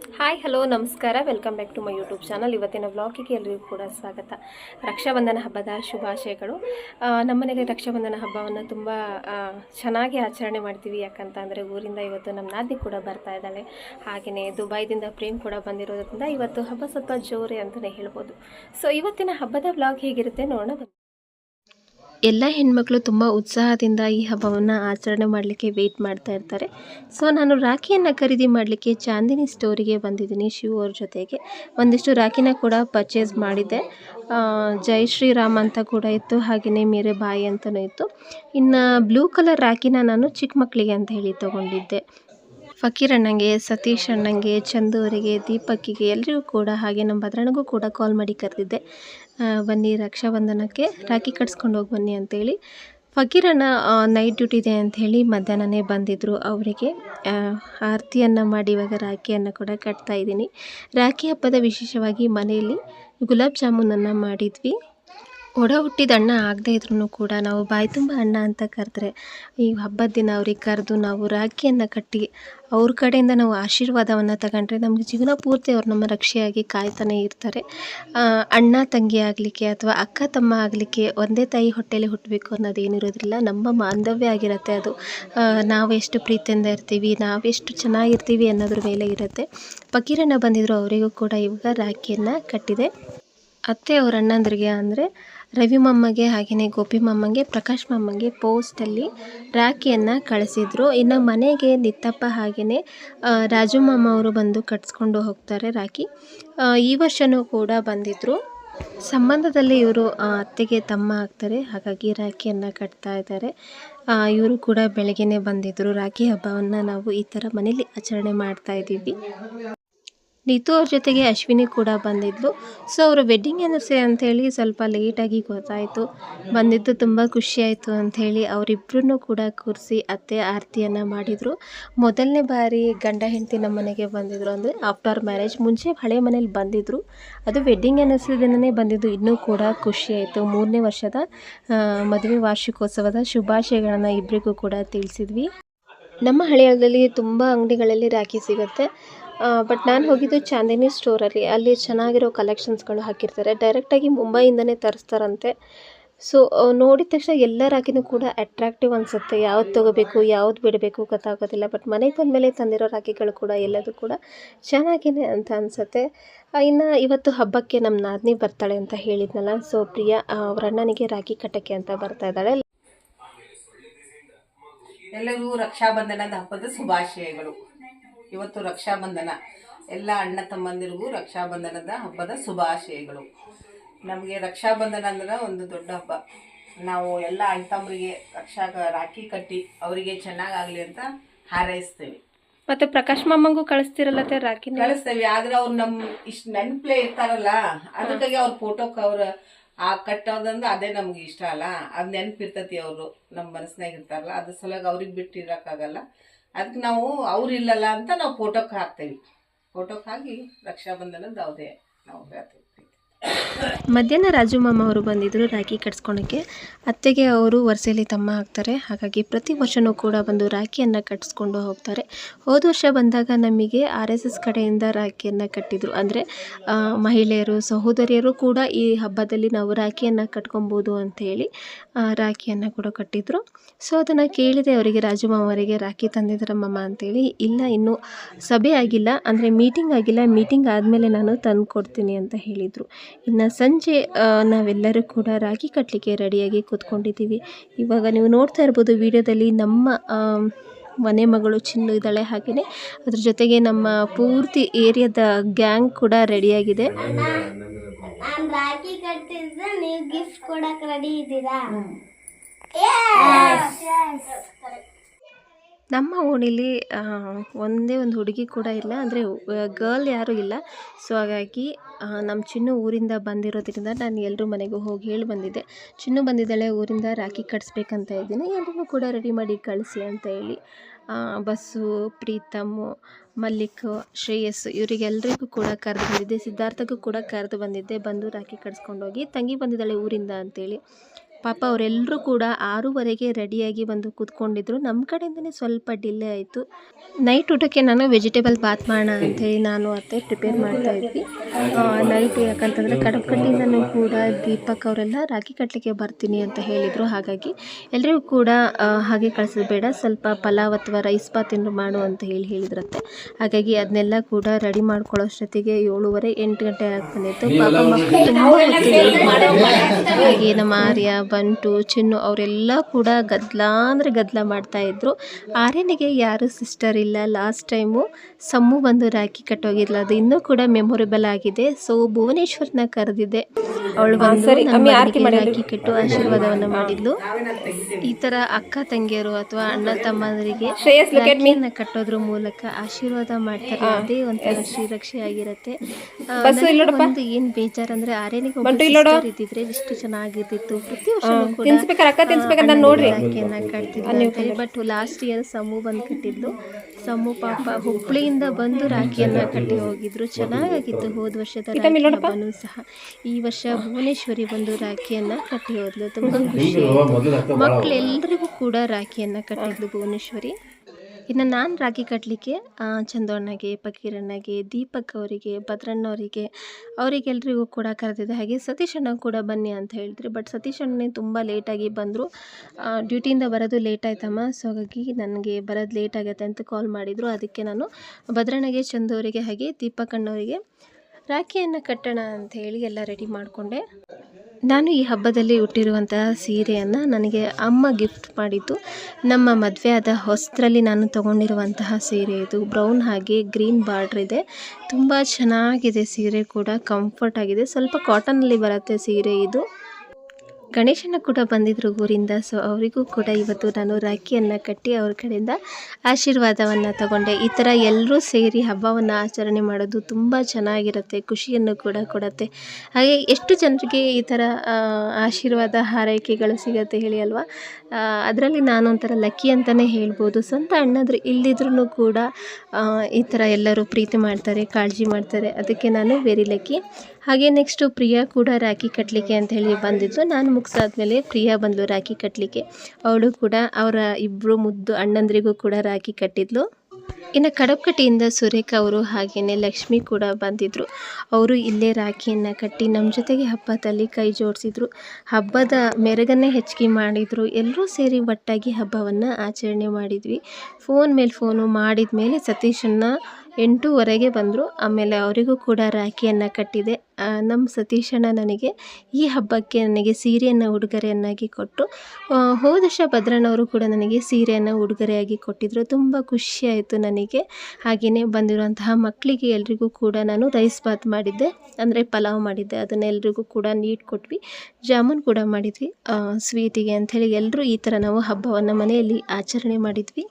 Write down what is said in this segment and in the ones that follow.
Hi hello ನಮಸ್ಕಾರ. Welcome back to my YouTube channel ಇವತ್ತಿನ ವ್ಲಾಗಿಗೆ ಎಲ್ಲರಿಗೂ ಕೂಡ ಸ್ವಾಗತ. ರಕ್ಷಾಬಂಧನ ಹಬ್ಬದ ಶುಭಾಶಯಗಳು. ನಮ್ಮ ನಮ್ಮನೆಗೆ ರಕ್ಷಾಬಂಧನ ಹಬ್ಬವನ್ನು ತುಂಬ ಚೆನ್ನಾಗಿ ಆಚರಣೆ ಮಾಡ್ತೀವಿ. ಯಾಕಂತ ಅಂದರೆ ಊರಿಂದ ಇವತ್ತು ನಮ್ಮ ನಾದಿ ಕೂಡ ಬರ್ತಾ ಇದ್ದಾಳೆ. ಹಾಗೆಯೇ ದುಬೈದಿಂದ ಪ್ರೇಮ್ ಕೂಡ ಬಂದಿರೋದ್ರಿಂದ ಇವತ್ತು ಹಬ್ಬ ಸ್ವಲ್ಪ ಜೋರೆ ಅಂತಲೇ ಹೇಳ್ಬೋದು. ಸೊ ಇವತ್ತಿನ ಹಬ್ಬದ ವ್ಲಾಗ್ ಹೇಗಿರುತ್ತೆ ನೋಡೋಣ. ಎಲ್ಲ ಹೆಣ್ಮಕ್ಳು ತುಂಬ ಉತ್ಸಾಹದಿಂದ ಈ ಹಬ್ಬವನ್ನು ಆಚರಣೆ ಮಾಡಲಿಕ್ಕೆ ವೆಯ್ಟ್ ಮಾಡ್ತಾ ಇರ್ತಾರೆ. ಸೊ ನಾನು ರಾಖಿಯನ್ನು ಖರೀದಿ ಮಾಡಲಿಕ್ಕೆ ಚಾಂದಿನಿ ಸ್ಟೋರಿಗೆ ಬಂದಿದ್ದೀನಿ ಶಿವ ಅವ್ರ ಜೊತೆಗೆ. ಒಂದಿಷ್ಟು ರಾಖಿನ ಕೂಡ ಪರ್ಚೇಸ್ ಮಾಡಿದ್ದೆ. ಜೈ ಶ್ರೀರಾಮ್ ಅಂತ ಕೂಡ ಇತ್ತು ಹಾಗೆಯೇ ಮೇರೆ ಬಾಯಿ ಅಂತಲೂ ಇತ್ತು. ಇನ್ನು ಬ್ಲೂ ಕಲರ್ ರಾಖಿನ ನಾನು ಚಿಕ್ಕ ಮಕ್ಕಳಿಗೆ ಅಂತ ಹೇಳಿ ತೊಗೊಂಡಿದ್ದೆ. ಫಕೀರ್ ಅಣ್ಣಂಗೆ ಸತೀಶ್ ಅಣ್ಣಂಗೆ, ಚಂದು ಅವರಿಗೆ, ದೀಪಕ್ಕಿಗೆ ಎಲ್ಲರಿಗೂ ಕೂಡ ಹಾಗೆ ನಮ್ಮ ಭದ್ರಣ್ಣಗೂ ಕೂಡ ಕಾಲ್ ಮಾಡಿ ಕರೆದಿದ್ದೆ. ಬನ್ನಿ ರಕ್ಷಾಬಂಧನಕ್ಕೆ, ರಾಖಿ ಕಟ್ಸ್ಕೊಂಡು ಹೋಗಿ ಬನ್ನಿ ಅಂತೇಳಿ. ಫಕೀರಣ್ಣ ನೈಟ್ ಡ್ಯೂಟಿ ಇದೆ ಅಂಥೇಳಿ ಮಧ್ಯಾಹ್ನನೇ ಬಂದಿದ್ದರು ಅವರಿಗೆ. ಆರತಿಯನ್ನು ಮಾಡಿ ಇವಾಗ ರಾಖಿಯನ್ನು ಕೂಡ ಕಟ್ತಾ ಇದ್ದೀನಿ. ರಾಖಿ ಹಬ್ಬದ ವಿಶೇಷವಾಗಿ ಮನೆಯಲ್ಲಿ ಗುಲಾಬ್ ಜಾಮೂನನ್ನು ಮಾಡಿದ್ವಿ. ಒಡ ಹುಟ್ಟಿದ ಅಣ್ಣ ಆಗದೇ ಇದ್ರೂ ಕೂಡ ನಾವು ಬಾಯಿ ತುಂಬ ಅಣ್ಣ ಅಂತ ಕರೆದ್ರೆ ಈ ಹಬ್ಬದ ದಿನ ಅವ್ರಿಗೆ ಕರೆದು ನಾವು ರಾಖಿಯನ್ನು ಕಟ್ಟಿ ಅವ್ರ ಕಡೆಯಿಂದ ನಾವು ಆಶೀರ್ವಾದವನ್ನು ತಗೊಂಡ್ರೆ ನಮಗೆ ಜೀವನ ಪೂರ್ತಿ ಅವ್ರು ನಮ್ಮ ರಕ್ಷೆಯಾಗಿ ಕಾಯ್ತಾನೆ ಇರ್ತಾರೆ. ಅಣ್ಣ ತಂಗಿ ಆಗಲಿಕ್ಕೆ ಅಥವಾ ಅಕ್ಕ ತಮ್ಮ ಆಗಲಿಕ್ಕೆ ಒಂದೇ ತಾಯಿ ಹೊಟ್ಟೆಯಲ್ಲಿ ಹುಟ್ಟಬೇಕು ಅನ್ನೋದೇನಿರೋದಿಲ್ಲ ನಮ್ಮ ಬಾಂಧವ್ಯ ಆಗಿರುತ್ತೆ ಅದು. ನಾವು ಎಷ್ಟು ಪ್ರೀತಿಯಿಂದ ಇರ್ತೀವಿ ನಾವೆಷ್ಟು ಚೆನ್ನಾಗಿರ್ತೀವಿ ಅನ್ನೋದ್ರ ಮೇಲೆ ಇರುತ್ತೆ. ಫಕೀರಣ್ಣ ಬಂದಿದ್ದರು ಅವರಿಗೂ ಕೂಡ ಇವಾಗ ರಾಖಿಯನ್ನು ಕಟ್ಟಿದೆ. ಅತ್ತೆ ಅವ್ರ ಅಣ್ಣಂದ್ರಿಗೆ ಅಂದರೆ ರವಿ ಮಮ್ಮಗೆ ಹಾಗೆಯೇ ಗೋಪಿ ಮಮ್ಮಗೆ, ಪ್ರಕಾಶ್ ಮಮ್ಮಗೆ ಪೋಸ್ಟಲ್ಲಿ ರಾಖಿಯನ್ನು ಕಳಿಸಿದ್ರು. ಇನ್ನು ಮನೆಗೆ ನಿತ್ತಪ್ಪ ಹಾಗೆಯೇ ರಾಜು ಮಾಮ ಅವರು ಬಂದು ಕಟ್ಸ್ಕೊಂಡು ಹೋಗ್ತಾರೆ ರಾಖಿ. ಈ ವರ್ಷವೂ ಕೂಡ ಬಂದಿದ್ದರು ಸಂಬಂಧದಲ್ಲಿ ಇವರು ಅತ್ತೆಗೆ ತಮ್ಮ ಆಗ್ತಾರೆ. ಹಾಗಾಗಿ ರಾಖಿಯನ್ನು ಕಟ್ತಾ ಇದ್ದಾರೆ. ಇವರು ಕೂಡ ಬೆಳಗ್ಗೆನೇ ಬಂದಿದ್ದರು ರಾಖಿ ಹಬ್ಬವನ್ನು ನಾವು ಈ ಥರ ಮನೇಲಿ ಆಚರಣೆ ಮಾಡ್ತಾ ಇದ್ದೀವಿ. ನೀತು ಅವ್ರ ಜೊತೆಗೆ ಅಶ್ವಿನಿ ಕೂಡ ಬಂದಿದ್ಲು. ಸೊ ಅವರು ವೆಡ್ಡಿಂಗ್ ಆ್ಯನಿವರ್ಸರಿ ಅಂಥೇಳಿ ಸ್ವಲ್ಪ ಲೇಟಾಗಿ ಗೊತ್ತಾಯಿತು. ಬಂದಿದ್ದು ತುಂಬ ಖುಷಿಯಾಯಿತು ಅಂಥೇಳಿ ಅವರಿಬ್ರೂ ಕೂಡ ಕೂರಿಸಿ ಅತ್ತೆ ಆರತಿಯನ್ನು ಮಾಡಿದರು. ಮೊದಲನೇ ಬಾರಿ ಗಂಡ ಹೆಂಡತಿ ನಮ್ಮ ಮನೆಗೆ ಬಂದಿದ್ದರು ಅಂದರೆ ಆಫ್ಟರ್ ಮ್ಯಾರೇಜ್ ಮುಂಚೆ ಹಳೆ ಮನೇಲಿ ಬಂದಿದ್ದರು ಅದು ವೆಡ್ಡಿಂಗ್ ಆ್ಯನಿವರ್ಸರಿ ದಿನವೇ ಬಂದಿದ್ದು. ಇನ್ನೂ ಕೂಡ ಖುಷಿಯಾಯಿತು ಮೂರನೇ ವರ್ಷದ ಮದುವೆ ವಾರ್ಷಿಕೋತ್ಸವದ ಶುಭಾಶಯಗಳನ್ನು ಇಬ್ಬರಿಗೂ ಕೂಡ ತಿಳಿಸಿದ್ವಿ. ನಮ್ಮ ಹಳೆಯದಲ್ಲಿ ತುಂಬ ಅಂಗಡಿಗಳಲ್ಲಿ ರಾಖಿ ಸಿಗುತ್ತೆ. ಬಟ್ ನಾನು ಹೋಗಿದ್ದು ಚಾಂದಿನಿ ಸ್ಟೋರಲ್ಲಿ ಅಲ್ಲಿ. ಚೆನ್ನಾಗಿರೋ ಕಲೆಕ್ಷನ್ಸ್ಗಳು ಹಾಕಿರ್ತಾರೆ. ಡೈರೆಕ್ಟಾಗಿ ಮುಂಬೈಯಿಂದನೇ ತರಿಸ್ತಾರಂತೆ. ಸೊ ನೋಡಿದ ತಕ್ಷಣ ಎಲ್ಲ ರಾಗಿನೂ ಕೂಡ ಅಟ್ರಾಕ್ಟಿವ್ ಅನಿಸುತ್ತೆ. ಯಾವ್ದು ತೊಗೋಬೇಕು, ಯಾವ್ದು ಬಿಡಬೇಕು ಗೊತ್ತಾಗೋದಿಲ್ಲ. ಬಟ್ ಮನೆಗೆ ಬಂದಮೇಲೆ ತಂದಿರೋ ರಾಗಿಗಳು ಕೂಡ, ಎಲ್ಲದೂ ಕೂಡ ಚೆನ್ನಾಗಿನೇ ಅಂತ ಅನಿಸುತ್ತೆ. ಇನ್ನು ಇವತ್ತು ಹಬ್ಬಕ್ಕೆ ನಮ್ಮ ನಾದಿನಿ ಬರ್ತಾಳೆ ಅಂತ ಹೇಳಿದ್ನಲ್ಲ. ಸೊ ಪ್ರಿಯಾ ಅಣ್ಣನಿಗೆ ರಾಗಿ ಕಟ್ಟಕ್ಕೆ ಅಂತ ಬರ್ತಾ ಇದ್ದಾಳೆ. ಎಲ್ಲರಿಗೂ ರಕ್ಷಾಬಂಧನದ ಹಬ್ಬದ ಶುಭಾಶಯಗಳು. ಇವತ್ತು ರಕ್ಷಾಬಂಧನ. ಎಲ್ಲ ಅಣ್ಣ ತಮ್ಮಂದಿರಿಗೂ ರಕ್ಷಾಬಂಧನದ ಹಬ್ಬದ ಶುಭಾಶಯಗಳು. ನಮಗೆ ರಕ್ಷಾಬಂಧನ ಅಂದ್ರೆ ಒಂದು ದೊಡ್ಡ ಹಬ್ಬ. ನಾವು ಎಲ್ಲ ಅಣ್ಣ ತಮ್ಮರಿಗೆ ರಕ್ಷಾ ರಾಖಿ ಕಟ್ಟಿ ಅವರಿಗೆ ಚೆನ್ನಾಗಾಗಲಿ ಅಂತ ಹಾರೈಸ್ತೇವೆ. ಮತ್ತೆ ಪ್ರಕಾಶ್ ಮಾಮಂಗೂ ಕಳಿಸ್ತಿರಲ್ಲ ರಾಖಿ ಕಳಿಸ್ತೇವೆ. ಆದ್ರೆ ಅವ್ರು ನಮ್ ಇಷ್ಟ ನೆನ್ಪ್ಲೇ ಇರ್ತಾರಲ್ಲ ಅದಕ್ಕಾಗಿ ಅವ್ರ ಫೋಟೋ ಅವ್ರ ಆ ಕಟ್ಟೋದಂದ್ರೆ ಅದೇ ನಮ್ಗೆ ಇಷ್ಟ ಅಲ್ಲ. ಅದು ನೆನ್ಪಿರ್ತತಿ ಅವರು ನಮ್ಮ ಮನಸ್ಸಿನಾಗ ಇರ್ತಾರಲ್ಲ ಅದ್ರ ಸಲುವಾಗಿ ಅವ್ರಿಗೆ ಬಿಟ್ಟು ಇರಕ್ಕಾಗಲ್ಲ ಅದಕ್ಕೆ ನಾವು ಅವ್ರು ಇಲ್ಲಲ್ಲ ಅಂತ ನಾವು ಫೋಟೋಕ್ಕೆ ಹಾಕ್ತೇವೆ. ಫೋಟೋಕ್ಕೆ ಹಾಕಿ ರಕ್ಷಾಬಂಧನದ ಯಾವುದೇ ನಾವು ಹೇಳ್ತೇವೆ. ಮಧ್ಯಾಹ್ನ ರಾಜು ಮಾಮ ಅವರು ಬಂದಿದ್ದರು ರಾಖಿ ಕಟ್ಸ್ಕೊಳಕ್ಕೆ. ಅತ್ತೆಗೆ ಅವರು ವರ್ಷಲಿ ತಮ್ಮ ಆಗ್ತಾರೆ. ಹಾಗಾಗಿ ಪ್ರತಿ ವರ್ಷವೂ ಕೂಡ ಬಂದು ರಾಖಿಯನ್ನು ಕಟ್ಸ್ಕೊಂಡು ಹೋಗ್ತಾರೆ. ಹೋದ ವರ್ಷ ಬಂದಾಗ ನಮಗೆ ಆರ್ ಎಸ್ ಎಸ್ ಕಡೆಯಿಂದ ರಾಖಿಯನ್ನು ಕಟ್ಟಿದರು. ಅಂದರೆ ಮಹಿಳೆಯರು, ಸಹೋದರಿಯರು ಕೂಡ ಈ ಹಬ್ಬದಲ್ಲಿ ನಾವು ರಾಖಿಯನ್ನು ಕಟ್ಕೊಬೋದು ಅಂಥೇಳಿ ರಾಖಿಯನ್ನು ಕೂಡ ಕಟ್ಟಿದ್ರು. ಸೊ ಅದನ್ನು ಕೇಳಿದೆ ಅವರಿಗೆ, ರಾಜು ಮಾಮವರಿಗೆ ರಾಖಿ ತಂದಿದ್ದಾರೆ ಮಾಮ ಅಂತೇಳಿ. ಇಲ್ಲ, ಇನ್ನೂ ಸಭೆ ಆಗಿಲ್ಲ. ಅಂದರೆ ಮೀಟಿಂಗ್ ಆಗಿಲ್ಲ. ಮೀಟಿಂಗ್ ಆದಮೇಲೆ ನಾನು ತಂದು ಕೊಡ್ತೀನಿ ಅಂತ ಹೇಳಿದರು. ಇನ್ನು ಸಂಜೆ ನಾವೆಲ್ಲರೂ ಕೂಡ ರಾಗಿ ಕಟ್ಟಲಿಕ್ಕೆ ರೆಡಿಯಾಗಿ ಕೂತ್ಕೊಂಡಿದ್ದೀವಿ. ಇವಾಗ ನೀವು ನೋಡ್ತಾ ಇರ್ಬೋದು ವಿಡಿಯೋದಲ್ಲಿ ನಮ್ಮ ಮನೆ ಮಗಳು ಚಿನ್ನು ಇದ್ದಾಳೆ ಹಾಗೆಯೇ ಅದ್ರ ಜೊತೆಗೆ ನಮ್ಮ ಪೂರ್ತಿ ಏರಿಯಾದ ಗ್ಯಾಂಗ್ ಕೂಡ ರೆಡಿಯಾಗಿದೆ. ನೀವು ಗಿಫ್ಟ್ ರೆಡಿ ಇದ್ದೀರಾ? ನಮ್ಮ ಓಣಿಲಿ ಒಂದೇ ಒಂದು ಹುಡುಗಿ ಕೂಡ ಇಲ್ಲ. ಅಂದರೆ ಗರ್ಲ್ ಯಾರೂ ಇಲ್ಲ. ಸೊ ಹಾಗಾಗಿ ನಮ್ಮ ಚಿನ್ನು ಊರಿಂದ ಬಂದಿರೋದ್ರಿಂದ ನಾನು ಎಲ್ಲರೂ ಮನೆಗೂ ಹೋಗಿ ಹೇಳಿ ಬಂದಿದ್ದೆ. ಚಿನ್ನು ಬಂದಿದ್ದಾಳೆ, ಊರಿಂದ ರಾಖಿ ಕಟ್ಸ್ಬೇಕಂತ ಇದ್ದೀನಿ. ಎಲ್ಲರಿಗೂ ಕೂಡ ರೆಡಿ ಮಾಡಿ ಕಳಿಸಿ ಅಂತ ಹೇಳಿ. ಬಸ್ಸು ಪ್ರೀತಮ್ಮು ಮಲ್ಲಿಕ್, ಶ್ರೇಯಸ್ ಇವರಿಗೆಲ್ಲರಿಗೂ ಕೂಡ ಕರೆದು ಬಂದಿದ್ದೆ. ಸಿದ್ಧಾರ್ಥಕ್ಕೂ ಕೂಡ ಕರೆದು ಬಂದಿದ್ದೆ. ಬಂದು ರಾಖಿ ಕಟ್ಸ್ಕೊಂಡೋಗಿ, ತಂಗಿ ಬಂದಿದ್ದಾಳೆ ಊರಿಂದ ಅಂತೇಳಿ. ಪಾಪ ಅವರೆಲ್ಲರೂ ಕೂಡ ಆರೂವರೆಗೆ ರೆಡಿಯಾಗಿ ಬಂದು ಕೂತ್ಕೊಂಡಿದ್ರು. ನಮ್ಮ ಕಡೆಯಿಂದನೇ ಸ್ವಲ್ಪ ಡಿಲೇ ಆಯಿತು. ನೈಟ್ ಊಟಕ್ಕೆ ನಾನು ವೆಜಿಟೇಬಲ್ ಬಾತ್ ಮಾಡೋಣ ಅಂಥೇಳಿ ನಾನು ಅತ್ತೆ ಪ್ರಿಪೇರ್ ಮಾಡ್ತಾ ಇದ್ವಿ. ನೈಟ್ ಯಾಕಂತಂದರೆ ಕಡಪಕಟ್ಟಿಯಿಂದನೂ ಕೂಡ ದೀಪಕ್ ಅವರೆಲ್ಲ ರಾಗಿ ಕಟ್ಟಲಿಕ್ಕೆ ಬರ್ತೀನಿ ಅಂತ ಹೇಳಿದರು. ಹಾಗಾಗಿ ಎಲ್ಲರಿಗೂ ಕೂಡ ಹಾಗೆ ಕಳಿಸೋದು ಬೇಡ. ಸ್ವಲ್ಪ ಪಲಾವ್ ಅಥವಾ ರೈಸ್ ಬಾತ್ ಏನು ಮಾಡು ಅಂತ ಹೇಳಿ ಹೇಳಿದ್ರಂತೆ ಹಾಗಾಗಿ ಅದನ್ನೆಲ್ಲ ಕೂಡ ರೆಡಿ ಮಾಡ್ಕೊಳ್ಳೋಷ್ಟೊತ್ತಿಗೆ ಏಳುವರೆ ಎಂಟು ಗಂಟೆ ಆಗ್ತಾನಿತ್ತು ಪಾಪ ಮಕ್ಕಳು ತುಂಬ. ಹಾಗೆ ನಮ್ಮ ಆರ್ಯ ಬಂಟು ಚಿನ್ನು ಅವರೆಲ್ಲ ಕೂಡ ಗದ್ದಲ ಅಂದರೆ ಗದ್ದಲ ಮಾಡ್ತಾ ಇದ್ರು. ಆರ್ಯನಿಗೆ ಯಾರು ಸಿಸ್ಟರ್ ಇಲ್ಲ. ಲಾಸ್ಟ್ ಟೈಮು ಸಮ್ಮು ಬಂದು ರಾಖಿ ಕಟ್ಟೋಗಿಲ್ಲ ಅದು ಇನ್ನೂ ಕೂಡ ಮೆಮೊರೇಬಲ್ ಆಗಿದೆ. ಸೊ ಭುವನೇಶ್ವರ್ನ ಕರೆದಿದೆ. ಅವಳು ಬಂದು ರಾಖಿ ಕಟ್ಟು ಆಶೀರ್ವಾದವನ್ನು ಮಾಡಿದ್ಲು. ಈ ತರ ಅಕ್ಕ ತಂಗಿಯರು ಅಥವಾ ಅಣ್ಣ ತಮ್ಮಂದರಿಗೆ ರಾಖಿಯನ್ನು ಕಟ್ಟೋದ್ರ ಮೂಲಕ ಆಶೀರ್ವಾದ ಮಾಡ್ತಾರೆ ಅದೇ ಒಂಥರ ಶ್ರೀರಕ್ಷೆ ಆಗಿರತ್ತೆ ಆ, ನನಗೆ ಒಂದು ಏನ್ ಬೇಜಾರಂದ್ರೆ ಆರ್ಯನಿಗೆ ಇದ್ದಿದ್ರೆ ಎಷ್ಟು ಚೆನ್ನಾಗಿರ್ತಿತ್ತು. ಪ್ರತಿ ವರ್ಷ ರಾಖಿಯನ್ನ ನೋಡ್ರಿ. ಬಟ್ ಲಾಸ್ಟ್ ಇಯರ್ ಸಮು ಬಂದು ಕಟ್ಟಿದ್ಲು ಸಮು ಪಾಪ ಹುಬ್ಳಿಯಿಂದ ಬಂದು ರಾಖಿಯನ್ನ ಕಟ್ಟಿ ಹೋಗಿದ್ರು. ಚೆನ್ನಾಗಾಗಿತ್ತು ಹೋದ ವರ್ಷದ ರಾಖಿ ಸಹ. ಈ ವರ್ಷ ಭುವನೇಶ್ವರಿ ಬಂದು ರಾಖಿಯನ್ನ ಕಟ್ಟಿ ಹೋದ್ಲು. ತುಂಬಾ ಖುಷಿ ಆಯ್ತು. ಮಕ್ಕಳೆಲ್ಲರಿಗೂ ಕೂಡ ರಾಖಿಯನ್ನ ಕಟ್ಟಿದ್ಲು ಭುವನೇಶ್ವರಿ. ಇನ್ನು ನಾನು ರಾಗಿ ಕಟ್ಟಲಿಕ್ಕೆ ಚಂದಣ್ಣಗೆ ಫಕೀರಣ್ಣಗೆ ದೀಪಕ್ ಅವರಿಗೆ ಭದ್ರಣ್ಣವರಿಗೆ ಅವರಿಗೆಲ್ರಿಗೂ ಕೂಡ ಕರೆದಿದ್ದೆ ಹಾಗೆ ಸತೀಶ್ ಅಣ್ಣ ಕೂಡ ಬನ್ನಿ ಅಂತ ಹೇಳಿದ್ರು. ಬಟ್ ಸತೀಶ್ ಅಣ್ಣನೇ ತುಂಬ ಲೇಟಾಗಿ ಬಂದರು. ಡ್ಯೂಟಿಯಿಂದ ಬರೋದು ಲೇಟ್ ಆಯ್ತಮ್ಮ. ಸೊ ಹಾಗಾಗಿ ನನಗೆ ಬರೋದು ಲೇಟ್ ಆಗುತ್ತೆ ಅಂತ ಕಾಲ್ ಮಾಡಿದರು. ಅದಕ್ಕೆ ನಾನು ಭದ್ರಣ್ಣಗೆ ಚಂದು ಅವರಿಗೆ ಹಾಗೆ ದೀಪಕ್ ಅಣ್ಣವರಿಗೆ ರಾಖಿಯನ್ನು ಕಟ್ಟೋಣ ಅಂತ ಹೇಳಿ ಎಲ್ಲ ರೆಡಿ ಮಾಡಿಕೊಂಡೆ. ನಾನು ಈ ಹಬ್ಬದಲ್ಲಿ ಹುಟ್ಟಿರುವಂತಹ ಸೀರೆಯನ್ನು ನನಗೆ ಅಮ್ಮ ಗಿಫ್ಟ್ ಮಾಡಿದ್ದು. ನಮ್ಮ ಮದುವೆ ಆದ ಹೊಸದ್ರಲ್ಲಿ ನಾನು ತೊಗೊಂಡಿರುವಂತಹ ಸೀರೆ ಇದು. ಬ್ರೌನ್ ಹಾಗೆ ಗ್ರೀನ್ ಬಾರ್ಡ್ರ್ ಇದೆ. ತುಂಬ ಚೆನ್ನಾಗಿದೆ ಸೀರೆ ಕೂಡ ಕಂಫರ್ಟ್ ಆಗಿದೆ. ಸ್ವಲ್ಪ ಕಾಟನಲ್ಲಿ ಬರುತ್ತೆ ಸೀರೆ ಇದು. ಗಣೇಶನ ಕೂಡ ಬಂದಿದ್ರು ಊರಿಂದ. ಸೊ ಅವರಿಗೂ ಕೂಡ ಇವತ್ತು ನಾನು ರಾಖಿಯನ್ನು ಕಟ್ಟಿ ಅವ್ರ ಕಡೆಯಿಂದ ಆಶೀರ್ವಾದವನ್ನು ತಗೊಂಡೆ. ಈ ಥರ ಎಲ್ಲರೂ ಸೇರಿ ಹಬ್ಬವನ್ನು ಆಚರಣೆ ಮಾಡೋದು ತುಂಬ ಚೆನ್ನಾಗಿರುತ್ತೆ, ಖುಷಿಯನ್ನು ಕೂಡ ಕೊಡುತ್ತೆ. ಹಾಗೆ ಎಷ್ಟು ಜನರಿಗೆ ಈ ಥರ ಆಶೀರ್ವಾದ, ಹಾರೈಕೆಗಳು ಸಿಗುತ್ತೆ ಹೇಳಿ ಅಲ್ವಾ? ಅದರಲ್ಲಿ ನಾನೊಂಥರ ಲಕ್ಕಿ ಅಂತಲೇ ಹೇಳ್ಬೋದು. ಸ್ವಂತ ಅಣ್ಣದ್ರು ಇಲ್ಲಿದ್ರೂ ಕೂಡ ಈ ಥರ ಎಲ್ಲರೂ ಪ್ರೀತಿ ಮಾಡ್ತಾರೆ, ಕಾಳಜಿ ಮಾಡ್ತಾರೆ. ಅದಕ್ಕೆ ನಾನು ವೆರಿ ಲಕ್ಕಿ ಹಾಗೆ ನೆಕ್ಸ್ಟು ಪ್ರಿಯಾ ಕೂಡ ರಾಖಿ ಕಟ್ಟಲಿಕ್ಕೆ ಅಂತ ಹೇಳಿ ಬಂದಿದ್ದು. ನಾನು ಮುಗಿಸಾದ್ಮೇಲೆ ಪ್ರಿಯಾ ಬಂದಳು ರಾಖಿ ಕಟ್ಟಲಿಕ್ಕೆ ಅವಳು ಕೂಡ ಅವರ ಇಬ್ಬರು ಮುದ್ದು ಅಣ್ಣಂದ್ರಿಗೂ ಕೂಡ ರಾಖಿ ಕಟ್ಟಿದ್ಲು. ಇನ್ನು ಕಡಪಕಟ್ಟಿಯಿಂದ ಸುರೇಖ ಅವರು ಹಾಗೆಯೇ ಲಕ್ಷ್ಮಿ ಕೂಡ ಬಂದಿದ್ದರು ಅವರು ಇಲ್ಲೇ ರಾಖಿಯನ್ನು ಕಟ್ಟಿ ನಮ್ಮ ಜೊತೆಗೆ ಹಬ್ಬದಲ್ಲಿ ಕೈ ಜೋಡಿಸಿದ್ರು. ಹಬ್ಬದ ಮೆರಗನ್ನೇ ಹೆಚ್ಚಿಗೆ ಮಾಡಿದರು. ಎಲ್ಲರೂ ಸೇರಿ ಒಟ್ಟಾಗಿ ಹಬ್ಬವನ್ನು ಆಚರಣೆ ಮಾಡಿದ್ವಿ. ಫೋನ್ ಮೇಲೆ ಫೋನು ಮಾಡಿದ ಮೇಲೆ ಸತೀಶನ್ನ ಎಂಟೂವರೆಗೆ ಬಂದರು. ಆಮೇಲೆ ಅವರಿಗೂ ಕೂಡ ರಾಖಿಯನ್ನು ಕಟ್ಟಿದೆ. ನಮ್ಮ ಸತೀಶಣ್ಣ ನನಗೆ ಈ ಹಬ್ಬಕ್ಕೆ ನನಗೆ ಸೀರೆಯನ್ನು ಉಡುಗೊರೆಯನ್ನಾಗಿ ಕೊಟ್ಟು ಹೋದಶ ಭದ್ರಣ್ಣವರು ಕೂಡ ನನಗೆ ಸೀರೆಯನ್ನು ಉಡುಗೊರೆಯಾಗಿ ಕೊಟ್ಟಿದ್ದರು ತುಂಬ ಖುಷಿಯಾಯಿತು ನನಗೆ. ಹಾಗೆಯೇ ಬಂದಿರುವಂತಹ ಮಕ್ಕಳಿಗೆ ಎಲ್ರಿಗೂ ಕೂಡ ನಾನು ರೈಸ್ ಬಾತ್ ಮಾಡಿದ್ದೆ. ಅಂದರೆ ಪಲಾವ್ ಮಾಡಿದ್ದೆ. ಅದನ್ನು ಎಲ್ರಿಗೂ ಕೂಡ ನೀಟ್ ಕೊಟ್ವಿ. ಜಾಮೂನ್ ಕೂಡ ಮಾಡಿದ್ವಿ. ಸ್ವೀಟಿಗೆ ಅಂಥೇಳಿ ಎಲ್ಲರೂ ಈ ಥರ ನಾವು ಹಬ್ಬವನ್ನು ಮನೆಯಲ್ಲಿ ಆಚರಣೆ ಮಾಡಿದ್ವಿ.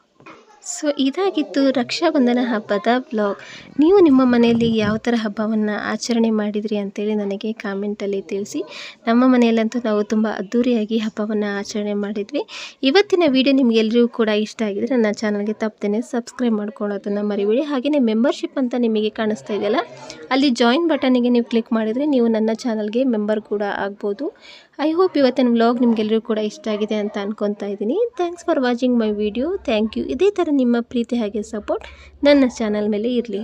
ಸೊ ಇದಾಗಿತ್ತು ರಕ್ಷಾಬಂಧನ ಹಬ್ಬದ ಬ್ಲಾಗ್ ನೀವು ನಿಮ್ಮ ಮನೆಯಲ್ಲಿ ಯಾವ ಥರ ಹಬ್ಬವನ್ನು ಆಚರಣೆ ಮಾಡಿದ್ರಿ ಅಂತೇಳಿ ನನಗೆ ಕಾಮೆಂಟಲ್ಲಿ ತಿಳಿಸಿ. ನಮ್ಮ ಮನೆಯಲ್ಲಂತೂ ನಾವು ತುಂಬ ಅದ್ದೂರಿಯಾಗಿ ಹಬ್ಬವನ್ನು ಆಚರಣೆ ಮಾಡಿದ್ವಿ. ಇವತ್ತಿನ ವಿಡಿಯೋ ನಿಮಗೆಲ್ಲರಿಗೂ ಕೂಡ ಇಷ್ಟ ಆಗಿದ್ರೆ ನನ್ನ ಚಾನಲ್ಗೆ ತಪ್ಪದೇ ಸಬ್ಸ್ಕ್ರೈಬ್ ಮಾಡ್ಕೊಳ್ಳೋದನ್ನು ಮರಿಬೇಡಿ. ಹಾಗೆಯೇ ಮೆಂಬರ್ಶಿಪ್ ಅಂತ ನಿಮಗೆ ಕಾಣಿಸ್ತಾ ಇದೆಯಲ್ಲ, ಅಲ್ಲಿ ಜಾಯಿನ್ ಬಟನಿಗೆ ನೀವು ಕ್ಲಿಕ್ ಮಾಡಿದರೆ ನೀವು ನನ್ನ ಚಾನಲ್ಗೆ ಮೆಂಬರ್ ಕೂಡ ಆಗ್ಬೋದು. ಐ ಹೋಪ್ ಇವತ್ತಿನ ವ್ಲಾಗ್ ನಿಮಗೆಲ್ಲರಿಗೂ ಕೂಡ ಇಷ್ಟ ಆಗಿದೆ ಅಂತ ಅನ್ಕೊತಾ ಇದ್ದೀನಿ. Thanks for watching my video thank you ಇದೇ ಥರ ನಿಮ್ಮ ಪ್ರೀತಿ ಹಾಗೆ ಸಪೋರ್ಟ್ ನನ್ನ ಚಾನಲ್ ಮೇಲೆ ಇರಲಿ.